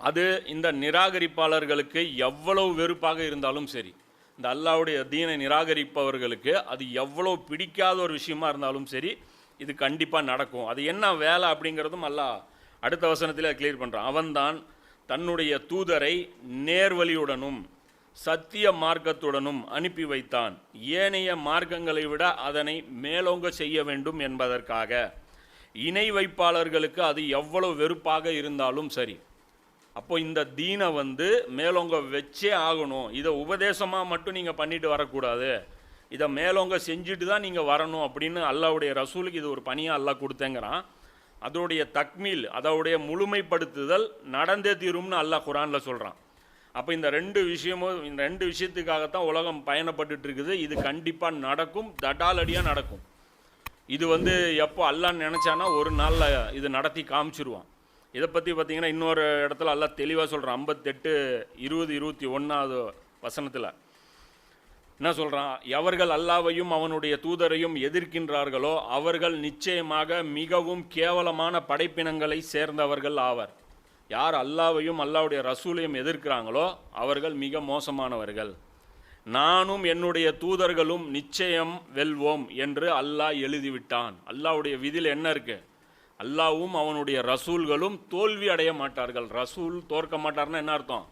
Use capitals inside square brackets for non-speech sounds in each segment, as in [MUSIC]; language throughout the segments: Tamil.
அது இந்த நிராகரிப்பாளர்களுக்கு எவ்வளவு வெறுப்பாக இருந்தாலும் சரி இந்த அல்லாவுடைய தீனை நிராகரிப்பவர்களுக்கு அது எவ்வளோ பிடிக்காத ஒரு விஷயமா இருந்தாலும் சரி இது கண்டிப்பாக நடக்கும். அது என்ன வேலை அப்படிங்கிறதும் அல்லாஹ் அடுத்த வசனத்தில் கிளியர் பண்ணுறான் அவன்தான் தன்னுடைய தூதரை நேர்வழியுடனும் சத்திய மார்க்கத்துடனும் அனுப்பி வைத்தான். ஏனைய மார்க்கங்களை விட அதனை மேலோங்க செய்ய வேண்டும் என்பதற்காக. இணை வைப்பாளர்களுக்கு அது எவ்வளவு வெறுப்பாக இருந்தாலும் சரி அப்போ இந்த தீனை வந்து மேலோங்க வச்சே ஆகணும். இதை உபதேசமாக மட்டும் நீங்கள் பண்ணிட்டு வரக்கூடாது. இதை மேலோங்க செஞ்சுட்டு தான் நீங்கள் வரணும் அப்படின்னு அல்லாவுடைய ரசூலுக்கு இது ஒரு பணியாக அல்லாஹ் கொடுத்தேங்கிறான். அதோடைய தக்மீல் அதோடைய முழுமைப்படுத்துதல் நடந்தே தீரும்னு அல்லாஹ் குரானில் சொல்கிறான் அப்போ இந்த ரெண்டு விஷயமும் இந்த ரெண்டு விஷயத்துக்காகத்தான் உலகம் பயணப்பட்டுட்டு இருக்குது இது கண்டிப்பாக நடக்கும் தடாலடியாக நடக்கும். இது வந்து எப்போ அல்லான்னு நினச்சானா ஒரு நாளில் இது நடத்தி காமிச்சிருவான். இதை பற்றி பார்த்தீங்கன்னா இன்னொரு இடத்துல எல்லாம் தெளிவாக சொல்கிறான் ஐம்பத்தெட்டு இருபது இருபத்தி ஒன்றாவது வசனத்தில். என்ன சொல்கிறான் எவர்கள் அல்லாவையும் அவனுடைய தூதரையும் எதிர்க்கின்றார்களோ அவர்கள் நிச்சயமாக மிகவும் கேவலமான படைப்பினங்களை சேர்ந்தவர்கள் ஆவர். யார் அல்லாவையும் அல்லாவுடைய ரசூலையும் எதிர்க்கிறாங்களோ அவர்கள் மிக மோசமானவர்கள். நானும் என்னுடைய தூதர்களும் நிச்சயம் வெல்வோம் என்று அல்லாஹ் எழுதிவிட்டான். அல்லாவுடைய விதியில் என்ன இருக்குது அல்லாவும் அவனுடைய ரசூல்களும் தோல்வி அடைய மாட்டார்கள். ரசூல் தோற்க மாட்டார்னா என்ன அர்த்தம்?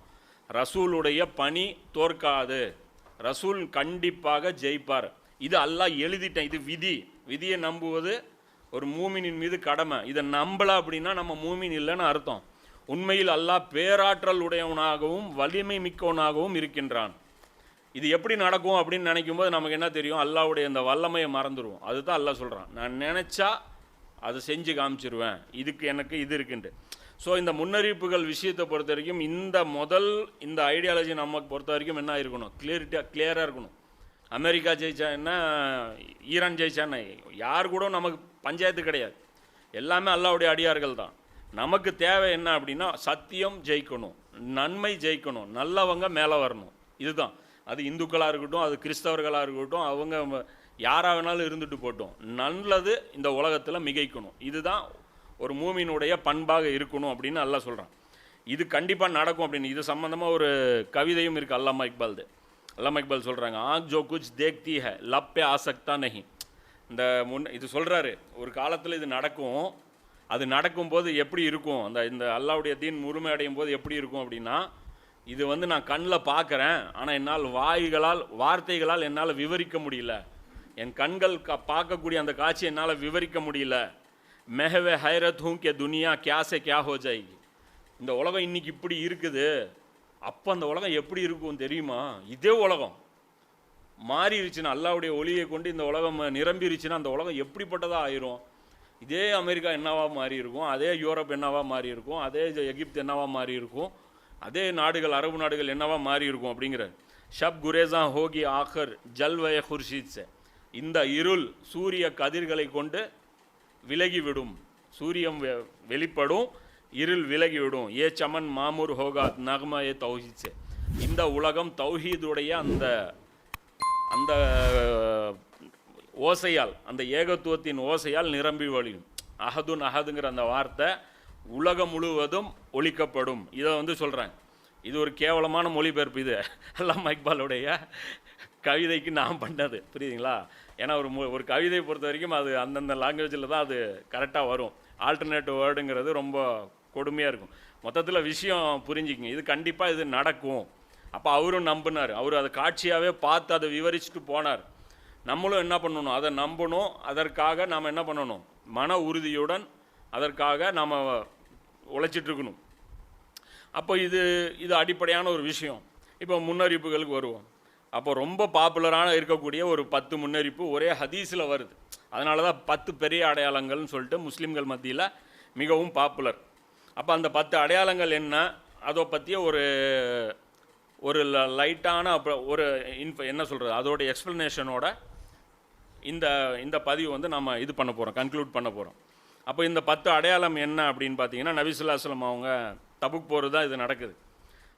ரசூலுடைய பணி தோற்காது. ரசூல் கண்டிப்பாக ஜெயிப்பார். இது அல்லாஹ் எழுதிட்டேன். இது விதி. விதியை நம்புவது ஒரு மூமினின் மீது கடமை. இதை நம்பலை அப்படின்னா நம்ம மூமின் இல்லைன்னு அர்த்தம். உண்மையில் அல்லாஹ் பேராற்றல் உடையவனாகவும் வலிமை மிக்கவனாகவும் இருக்கின்றான். இது எப்படி நடக்கும் அப்படின்னு நினைக்கும் போது நமக்கு என்ன தெரியும்? அல்லாவுடைய இந்த வல்லமையை மறந்துடுவோம். அதுதான் அல்லாஹ் சொல்கிறான் நான் நினச்சா அதை செஞ்சு காமிச்சிருவேன். இதுக்கு எனக்கு இது இருக்குன்ட்டு. ஸோ இந்த முன்னறிவிப்புகள் விஷயத்தை பொறுத்த வரைக்கும் இந்த முதல் இந்த ஐடியாலஜி நமக்கு பொறுத்த வரைக்கும் என்ன இருக்கணும்? கிளியரிட்டியாக கிளியராக இருக்கணும். அமெரிக்கா ஜெயிச்சா என்ன? ஈரான் ஜெயிச்சா என்ன? யார் கூட நமக்கு பஞ்சாயத்து கிடையாது. எல்லாமே அல்லாவுடைய அடியார்கள் தான். நமக்கு தேவை என்ன அப்படின்னா சத்தியம் ஜெயிக்கணும். நன்மை ஜெயிக்கணும். நல்லவங்க மேலே வரணும். இதுதான். அது இந்துக்களாக இருக்கட்டும் அது கிறிஸ்தவர்களாக இருக்கட்டும் அவங்க யாராக வேணாலும் இருந்துட்டு போட்டோம். நல்லது இந்த உலகத்தில் மிகைக்கணும். இதுதான் ஒரு மூமியினுடைய பண்பாக இருக்கணும் அப்படின்னு நல்லா சொல்கிறான் இது கண்டிப்பாக நடக்கும் அப்படின்னு. இது சம்மந்தமாக ஒரு கவிதையும் இருக்குது அல்லாமா இக்பால்து. அல்லாமா இக்பால் சொல்கிறாங்க ஆக் ஜோ குச் தேக்தி ஹை லப்பே ஆசக்தா நஹி. இந்த முன் இது சொல்கிறாரு ஒரு காலத்தில் இது நடக்கும். அது நடக்கும்போது எப்படி இருக்கும்? அந்த இந்த அல்லாவுடைய தீன் முழுமை அடையும் போது எப்படி இருக்கும் அப்படின்னா இது வந்து நான் கண்ணில் பார்க்குறேன் ஆனால் என்னால் வாய்களால் வார்த்தைகளால் என்னால் விவரிக்க முடியல. என் கண்கள் க பார்க்கக்கூடிய அந்த காட்சி என்னால் விவரிக்க முடியல. மெஹவே ஹைரத் ஹூ கே துனியா கேசே கியா ஹோ இந்த உலகம் இன்னைக்கு இப்படி இருக்குது. அப்போ அந்த உலகம் எப்படி இருக்கும் தெரியுமா? இதே உலகம். மாறிடுச்சுன்னா அல்லாவுடைய ஒளியை கொண்டு இந்த உலகம் நிரம்பிருச்சுன்னா அந்த உலகம் எப்படிப்பட்டதாக ஆயிரும்? இதே அமெரிக்கா என்னவா மாறி இருக்கும் அதே யூரோப் என்னவா மாறி இருக்கும் அதே எகிப்து என்னவா மாறி இருக்கும் அதே நாடுகள் அரபு நாடுகள் என்னவா மாறி இருக்கும் அப்படிங்கிற. ஷப் குரேசா ஹோகி ஆகர் ஜல்வய குர்ஷீத் சே. இந்த இருள் சூரிய கதிர்களை கொண்டு விலகிவிடும். சூரியன் வெ- வெளிப்படும் இருள் விலகிவிடும். ஏ சமன் மாமூர் ஹோகாத் நகமா ஏ தௌஹீத் இந்த உலகம் தௌஹீதுடைய அந்த அந்த ஓசையால் அந்த ஏகத்துவத்தின் ஓசையால் நிரம்பி வழியும். அஹதுன் அஹதுங்கிற அந்த வார்த்தை உலகம் முழுவதும் ஒழிக்கப்படும். இதை வந்து சொல்கிறேன் இது ஒரு கேவலமான மொழிபெயர்ப்பு இது. [LAUGHS] அல்லாம இக்பாலுடைய கவிதைக்கு நான் பண்ணது புரியுதுங்களா? ஏன்னா ஒரு ஒரு கவிதையை பொறுத்த வரைக்கும் அது அந்தந்த லாங்குவேஜில் தான் அது கரெக்டாக வரும். ஆல்டர்னேட்டிவ் வேர்டுங்கிறது ரொம்ப கொடுமையாக இருக்கும். மொத்தத்தில் விஷயம் புரிஞ்சுக்குங்க. இது கண்டிப்பாக இது நடக்கும். அப்போ அவரும் நம்பினார். அவர் அதை காட்சியாகவே பார்த்து அதை விவரிச்சுட்டு போனார். நம்மளும் என்ன பண்ணணும்? அதை நம்பணும். அதற்காக நாம் என்ன பண்ணணும்? மன உறுதியுடன் அதற்காக நாம் உழைச்சிட்ருக்கணும் அப்போ இது இது அடிப்படையான ஒரு விஷயம். இப்போ முன்னறிவிப்புகளுக்கு வருவோம். அப்போ ரொம்ப பாப்புலரான இருக்கக்கூடிய ஒரு பத்து முன்னறிப்பு ஒரே ஹதீஸில் வருது. அதனால தான் பத்து பெரிய அடையாளங்கள்னு சொல்லிட்டு முஸ்லீம்கள் மத்தியில் மிகவும் பாப்புலர் அப்போ அந்த பத்து அடையாளங்கள் என்ன? அதை பற்றிய ஒரு ஒரு லைட்டான அப்புறம் ஒரு இன்ஃப என்ன சொல்கிறது அதோட எக்ஸ்ப்ளனேஷனோட இந்த இந்த பதிவு வந்து நம்ம இது பண்ண போகிறோம் கன்க்ளூட் பண்ண போகிறோம் அப்போ இந்த பத்து அடையாளம் என்ன அப்படின்னு பார்த்தீங்கன்னா நபிசுல்லாஸ்லம் அவங்க தபுக் போகிறது தான் இது நடக்குது.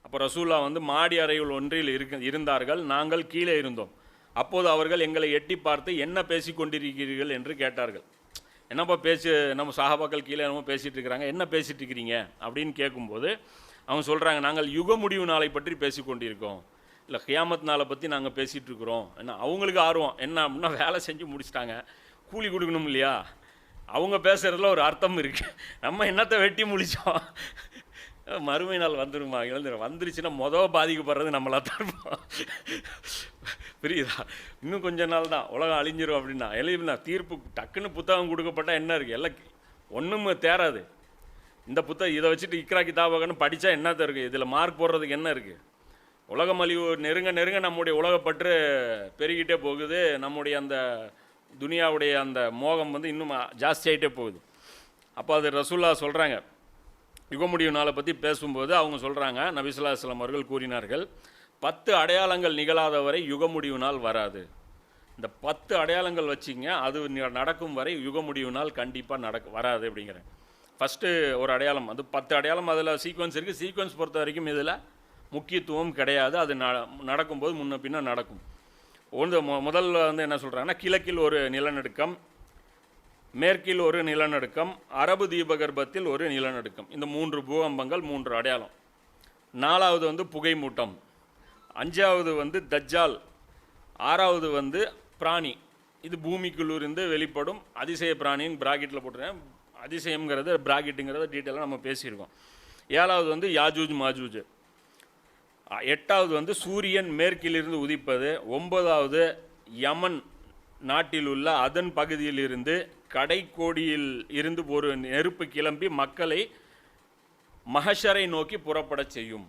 அப்போ ரசூல்லா வந்து மாடி அறையில் ஒன்றில் இருக்க இருந்தார்கள். நாங்கள் கீழே இருந்தோம். அப்போது அவர்கள் எங்களை எட்டி பார்த்து என்ன பேசி கொண்டிருக்கிறீர்கள்? என்று கேட்டார்கள். என்னப்பா பேசி நம்ம சகாபாக்கள் கீழே என்னமோ பேசிகிட்டு இருக்கிறாங்க. என்ன பேசிகிட்டு இருக்கிறீங்க? அப்படின்னு கேட்கும்போது அவங்க சொல்கிறாங்க நாங்கள் யுக முடிவு நாளை பற்றி பேசிக்கொண்டிருக்கோம் இல்லை ஹியாமத் நாளை பற்றி நாங்கள் பேசிகிட்டு இருக்கிறோம். என்ன அவங்களுக்கு ஆர்வம். என்ன அப்படின்னா வேலை செஞ்சு முடிச்சிட்டாங்க. கூலி கொடுக்கணும் இல்லையா? அவங்க பேசுகிறதுல ஒரு அர்த்தம் இருக்குது நம்ம என்னத்தை வெட்டி முடித்தோம் மறுமை நாள் வந்துருமா? இழந்துடும் வந்துருச்சுன்னா மொதல் பாதிக்கப்படுறது நம்மளாக தான் இருப்போம். புரியுதா? இன்னும் கொஞ்ச நாள் தான். உலகம் அழிஞ்சிரும் அப்படின்னா. எழுதினா தீர்ப்பு டக்குன்னு புத்தகம் கொடுக்கப்பட்டா என்ன இருக்குது எல்லாம் ஒன்றும் தேராது இந்த புத்தகம் இதை வச்சுட்டு இக்ரா கிதாபகன்னு படித்தா என்னத்த இருக்குது இதில் மார்க் போடுறதுக்கு என்ன இருக்குது உலகம் அழிவு நெருங்க நெருங்க நம்முடைய உலகப்பற்று பெருகிட்டே போகுது. நம்முடைய அந்த துனியாவுடைய அந்த மோகம் வந்து இன்னும் ஜாஸ்தியாயிட்டே போகுது. அப்போ அது ரசூல்லா சொல்கிறாங்க யுகமுடிவு நாளை பற்றி பேசும்போது அவங்க சொல்கிறாங்க நபிசுல்லா இஸ்லாம் அவர்கள் கூறினார்கள் பத்து அடையாளங்கள் நிகழாத வரை யுகமுடிவு நாள் வராது. இந்த பத்து அடையாளங்கள் வச்சிங்க அது நடக்கும் வரை யுகமுடிவு நாள் கண்டிப்பாக நடக்க வராது அப்படிங்கிறேன் ஃபஸ்ட்டு ஒரு அடையாளம் அது பத்து அடையாளம் அதில் சீக்வன்ஸ் இருக்குது சீக்வன்ஸ் பொறுத்த வரைக்கும் இதில் முக்கியத்துவம் கிடையாது. அது ந நடக்கும்போது முன்ன பின்ன நடக்கும். ஒன்று முதல்ல வந்து என்ன சொல்கிறாங்கன்னா கிழக்கில் ஒரு நிலநடுக்கம் மேற்கில் ஒரு நிலநடுக்கம் அரபு தீபகற்பத்தில் ஒரு நிலநடுக்கம். இந்த மூன்று பூகம்பங்கள் மூன்று அடையாளம். நாலாவது வந்து புகைமூட்டம். அஞ்சாவது வந்து தஜ்ஜால். ஆறாவது வந்து பிராணி. இது பூமிக்குள்ளிருந்து வெளிப்படும் அதிசய பிராணின்னு பிராக்கெட்டில் போட்டுருக்கேன். அதிசயங்கிறது பிராக்கெட்டுங்கிறத டீட்டெயிலாக நம்ம பேசியிருக்கோம். ஏழாவது வந்து யாஜூஜ் மாஜூஜ். எட்டாவது வந்து சூரியன் மேற்கிலிருந்து உதிப்பது. ஒன்பதாவது யமன் நாட்டில் உள்ள அதன் பகுதியிலிருந்து கடைக்கோடியில் இருந்து ஒரு நெருப்பு கிளம்பி மக்களை மகஷரை நோக்கி புறப்படச் செய்யும்.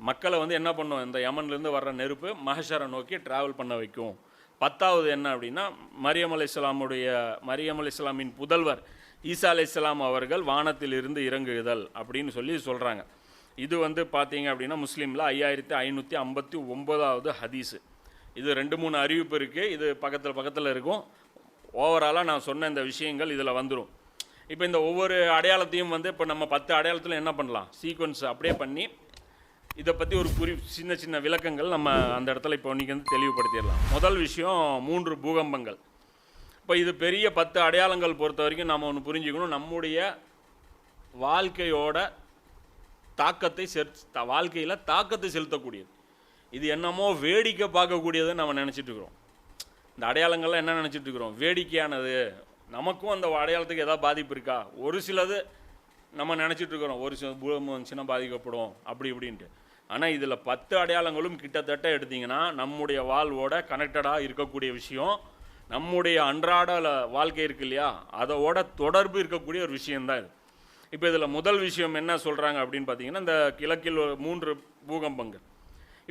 மக்களை வந்து என்ன பண்ணும்? இந்த யமன்லேருந்து வர்ற நெருப்பு மகஷரை நோக்கி ட்ராவல் பண்ண வைக்கும். பத்தாவது என்ன அப்படின்னா மரியம் அலி இஸ்லாமுடைய மரியம் அலி இஸ்லாமின் புதல்வர் ஈசா அலை இஸ்லாம் அவர்கள் வானத்திலிருந்து இறங்குதல் அப்படின்னு சொல்லி சொல்கிறாங்க இது வந்து பார்த்தீங்க அப்படின்னா முஸ்லீமில் ஐயாயிரத்தி ஐநூற்றி ஐம்பத்தி ஒம்பதாவது ஹதீஸு. இது ரெண்டு மூணு அறிவிப்பு இருக்குது இது பக்கத்தில் பக்கத்தில் இருக்கும். ஓவராலாக நான் சொன்ன இந்த விஷயங்கள் இதில் வந்துடும் இப்போ இந்த ஒவ்வொரு அடையாளத்தையும் வந்து இப்போ நம்ம பத்து அடையாளத்தில் என்ன பண்ணலாம்? சீக்வன்ஸ் அப்படியே பண்ணி இதை பற்றி ஒரு குறி சின்ன சின்ன விளக்கங்கள் நம்ம அந்த இடத்துல இப்போ இன்றைக்கி வந்து தெளிவுபடுத்திடலாம். முதல் விஷயம் மூன்று பூகம்பங்கள். இப்போ இது பெரிய பத்து அடையாளங்கள் பொறுத்த வரைக்கும் நம்ம ஒன்று புரிஞ்சுக்கணும். நம்முடைய வாழ்க்கையோட தாக்கத்தை செல் வாழ்க்கையில் தாக்கத்தை செலுத்தக்கூடியது. இது என்னமோ வேடிக்கை பார்க்கக்கூடியதுன்னு நம்ம நினச்சிட்டு இருக்கிறோம். இந்த அடையாளங்கள்லாம் என்ன நினச்சிட்டு இருக்கிறோம்? வேடிக்கையானது. நமக்கும் அந்த அடையாளத்துக்கு ஏதாவது பாதிப்பு இருக்கா? ஒரு சிலது நம்ம நினச்சிட்டு இருக்கிறோம். ஒரு சில பூகம்பம் வந்துச்சுன்னா பாதிக்கப்படும். அப்படி இப்படின்ட்டு. ஆனால் இதில் பத்து அடையாளங்களும் கிட்டத்தட்ட எடுத்திங்கன்னா நம்முடைய வாழ்வோட கனெக்டடாக இருக்கக்கூடிய விஷயம் நம்முடைய அன்றாட வாழ்க்கை இருக்கு இல்லையா? அதோட தொடர்பு இருக்கக்கூடிய ஒரு விஷயந்தான் இது. இப்போ இதில் முதல் விஷயம் என்ன சொல்கிறாங்க அப்படின்னு பார்த்தீங்கன்னா இந்த கிழக்கில் மூன்று பூகம்பங்கள்.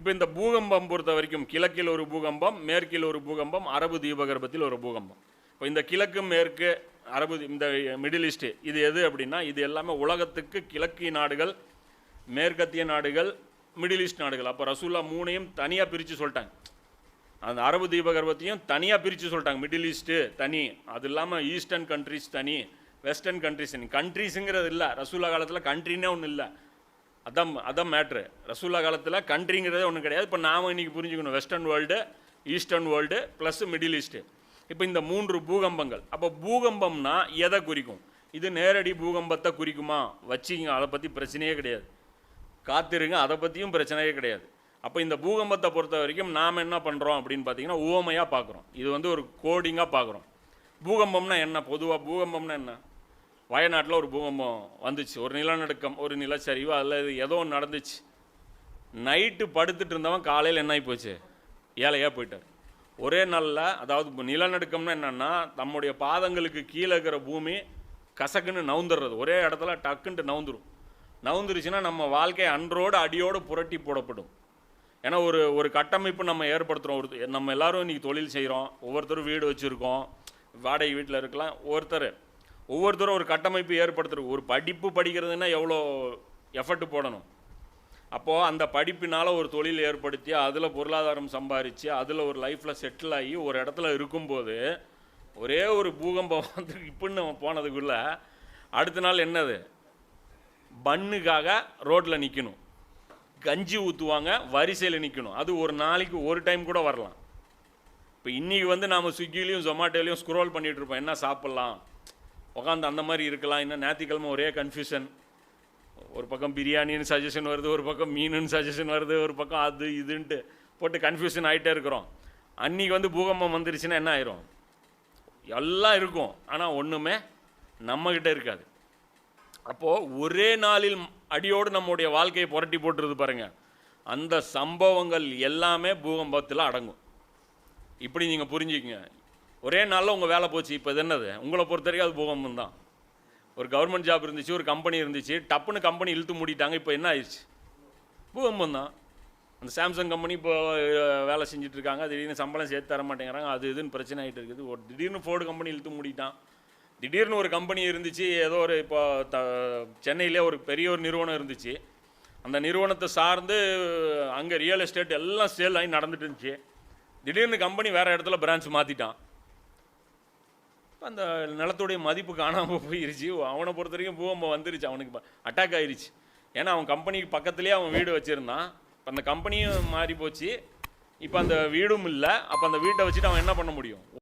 இப்போ இந்த பூகம்பம் பொறுத்த வரைக்கும் கிழக்கில் ஒரு பூகம்பம் மேற்கில் ஒரு பூகம்பம் அரபு தீபகற்பத்தில் ஒரு பூகம்பம். இப்போ இந்த கிழக்கு மேற்கு அரபு இந்த மிடில் ஈஸ்ட் இது எது அப்படின்னா இது எல்லாமே உலகத்துக்கு கிழக்கிய நாடுகள் மேற்கத்திய நாடுகள் மிடில் ஈஸ்ட் நாடுகள். அப்போ ரசூல்லா மூணையும் தனியாக பிரித்து சொல்லிட்டாங்க. அந்த அரபு தீபகற்பத்தையும் தனியாக பிரித்து சொல்லிட்டாங்க. மிடில் ஈஸ்ட்டு தனி அது இல்லாமல் ஈஸ்டர்ன் கண்ட்ரிஸ் தனி வெஸ்டர்ன் கண்ட்ரிஸ் தனி. கண்ட்ரிஸுங்கிறது இல்லை. ரசூல்லா காலத்தில் கண்ட்ரின்னே ஒன்றும் இல்லை. அதான் அதான் மேட்ரு ரசூல்லா காலத்தில் கண்ட்ரிங்கிறதே ஒன்றும் கிடையாது. இப்போ நாம இன்னைக்கு புரிஞ்சுக்கணும். Western world eastern world plus middle east இப்போ இந்த மூன்று பூகம்பங்கள். அப்போ பூகம்பம்னா எதை குறிக்கும்? இது நேரடி பூகம்பத்தை குறிக்குமா? வச்சிக்கிங்க. அதை பற்றி பிரச்சனையே கிடையாது. காத்திருங்க. அதை பற்றியும் பிரச்சனையே கிடையாது. அப்போ இந்த பூகம்பத்தை பொறுத்த வரைக்கும் நாம் என்ன பண்ணுறோம் அப்படின்னு பார்த்தீங்கன்னா உவமையாக பார்க்குறோம் இது வந்து ஒரு கோடிங்காக பார்க்குறோம் பூகம்பம்னா என்ன? பொதுவாக பூகம்பம்னா என்ன? வயநாட்டில் ஒரு பூகம்பம் வந்துச்சு. ஒரு நிலநடுக்கம் ஒரு நிலச்சரிவு அல்லது ஏதோ ஒன்று நடந்துச்சு. நைட்டு படுத்துட்டு இருந்தவன் காலையில் என்ன ஆகி போச்சு? ஏழையாக போயிட்டார். ஒரே நாளில் அதாவது நிலநடுக்கம்னா என்னென்னா நம்முடைய பாதங்களுக்கு கீழே இருக்கிற பூமி கசக்குன்னு நவுந்துடுறது ஒரே இடத்துல டக்குன்ட்டு நவுந்துடும் நவுந்துருச்சுன்னா நம்ம வாழ்க்கை அன்றோடு அடியோடு புரட்டி போடப்படும். ஏன்னா ஒரு ஒரு கட்டமைப்பு நம்ம ஏற்படுத்துகிறோம் ஒரு நம்ம எல்லாரும் இன்றைக்கி தொழில் செய்கிறோம் ஒவ்வொருத்தரும் வீடு வச்சுருக்கோம். வாடகை வீட்டில் இருக்கலாம். ஒவ்வொருத்தர் ஒவ்வொருத்தரும் ஒரு கட்டமைப்பு ஏற்படுத்துகிற ஒரு படிப்பு படிக்கிறதுன்னா எவ்வளோ எஃபர்ட் போடணும்? அப்போது அந்த படிப்பினால் ஒரு தொழில் ஏற்படுத்தி அதில் பொருளாதாரம் சம்பாரித்து அதில் ஒரு லைஃப்பில் செட்டில் ஆகி ஒரு இடத்துல இருக்கும்போது ஒரே ஒரு பூகம்பம் வந்து இப்படின்னு நம்ம அடுத்த நாள் என்னது? பன்னுக்காக ரோட்டில் நிற்கணும் கஞ்சி ஊற்றுவாங்க வரிசையில் நிற்கணும் அது ஒரு நாளைக்கு ஒரு டைம் கூட வரலாம். இப்போ இன்றைக்கி வந்து நாம் ஸ்விக்கிலையும் ஜொமாட்டோலையும் ஸ்க்ரோல் பண்ணிகிட்டு இருப்போம். என்ன சாப்பிட்லாம்? உட்காந்து அந்த மாதிரி இருக்கலாம். இன்னும் ஞாயிற்றுக்கிழமை ஒரே கன்ஃபியூஷன் ஒரு பக்கம் பிரியாணின்னு சஜஷன் வருது ஒரு பக்கம் மீனுன்னு சஜஷன் வருது ஒரு பக்கம் அது இதுன்ட்டு போட்டு கன்ஃபியூஷன் ஆகிட்டே இருக்கிறோம். அன்றைக்கி வந்து பூகம்பம் வந்துருச்சுன்னா என்ன ஆயிரும்? எல்லாம் இருக்கும். ஆனால் ஒன்றுமே நம்மக்கிட்ட இருக்காது. அப்போது ஒரே நாளில் அடியோடு நம்முடைய வாழ்க்கையை புரட்டி போட்டுருது பாருங்கள் அந்த சம்பவங்கள் எல்லாமே பூகம்பத்தில் அடங்கும். இப்படி நீங்கள் புரிஞ்சுக்கங்க. ஒரே நாளில் உங்கள் வேலை போச்சு இப்போ இது என்னது? உங்களை பொறுத்த வரைக்கும் அது பூகம்பம் தான். ஒரு கவர்மெண்ட் ஜாப் இருந்துச்சு ஒரு கம்பெனி இருந்துச்சு டப்புன்னு கம்பெனி இழுத்து மூடிட்டாங்க இப்போ என்ன ஆயிடுச்சு? பூகம்பம் தான். அந்த சாம்சங் கம்பெனி இப்போ வேலை செஞ்சுட்டு இருக்காங்க திடீர்னு சம்பளம் சேர்த்து தர மாட்டேங்கிறாங்க அது இதுன்னு பிரச்சனை ஆகிட்டு இருக்குது. ஒரு திடீர்னு ஃபோர்டு கம்பெனி இழுத்து மூடிட்டான். திடீர்னு ஒரு கம்பெனி இருந்துச்சு ஏதோ ஒரு இப்போ த சென்னையிலே ஒரு பெரிய ஒரு நிறுவனம் இருந்துச்சு. அந்த நிறுவனத்தை சார்ந்து அங்கே ரியல் எஸ்டேட் எல்லாம் சேல் ஆகி நடந்துட்டு இருந்துச்சு. திடீர்னு கம்பெனி வேறு இடத்துல பிரான்ச் மாற்றிட்டான் அந்த நிலத்துடைய மதிப்பு காணாமல் போயிருச்சு. அவனை பொறுத்த வரைக்கும் பூகம்பம் வந்துருச்சு. அவனுக்கு அட்டாக் ஆயிடுச்சு ஏன்னா அவன் கம்பெனிக்கு பக்கத்துலேயே அவன் வீடு வச்சுருந்தான். இப்போ அந்த கம்பெனியும் மாறி போச்சு இப்போ அந்த வீடும் இல்லை. அப்போ அந்த வீட்டை வச்சுட்டு அவன் என்ன பண்ண முடியும்?